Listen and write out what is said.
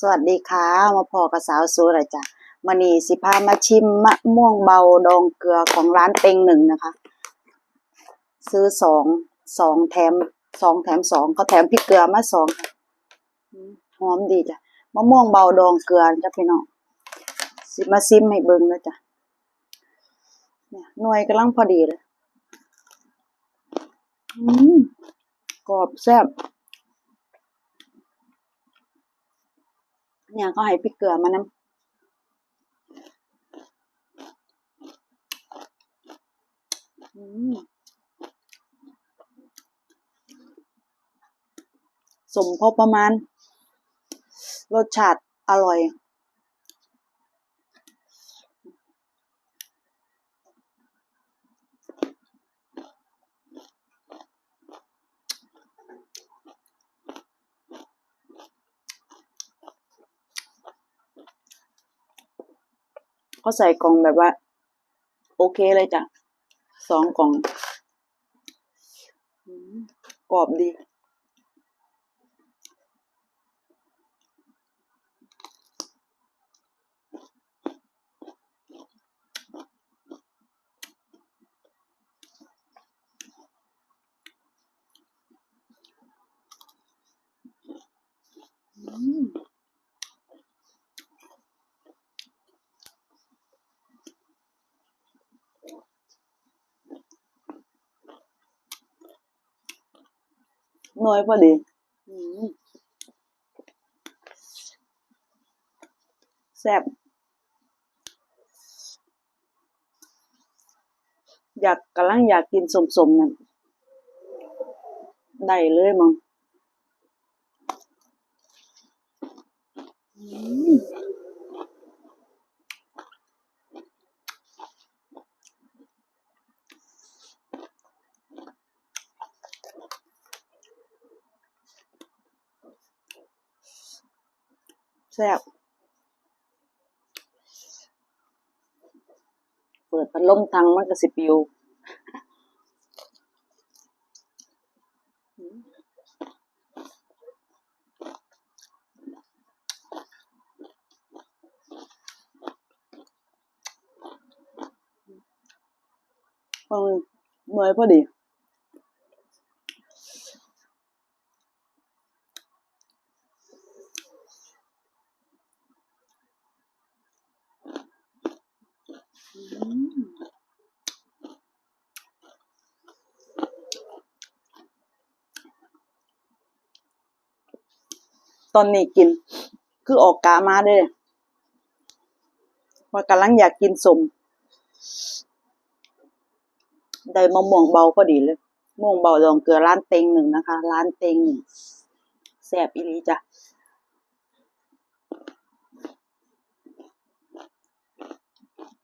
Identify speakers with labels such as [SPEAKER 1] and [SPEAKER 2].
[SPEAKER 1] สวัสดีค่ะมาพอกับสาวสูเลยจ้ะมานีสิพามาชิมมะม่วงเบาดองเกลือของร้านเต็งหนึ่งนะคะ ซื้อสองสองแถมสองแถมสองก็แถมพริกเกลือมาสองหอมดีจ้ะมะม่วงเบาดองเกลือจ้ะพี่น้องสิมาซิมให้เบิ่งแล้วจ้ะเนี่ยหน่วยกำลังพอดีเลย อืมกรอบแซ่บ เนี่ยก็ให้พริกเกลือมานำอืมสมพอประมาณ รสชาติอร่อย เขาใส่กล่องแบบว่า โอเคเลยจ้ะสองกล่องกรอบดี อืมห น้อยพอดีแซ่บอยากกำลังอยากกินสมๆนั่นได้เลยมั้งอืม แซ่บเปิดพัดลมทางมันก็สิปิวพอหน่วยพอดี ตอนนี้กิน คือออกกามาเด้ว่ากำลังอยากกินสมได้มะม่วงเบาพอดีเลยม่วงเบาดองเกลือร้านเต็งหนึ่งนะคะ ร้านเต็งหนึ่งแสบอีลีจ้ะ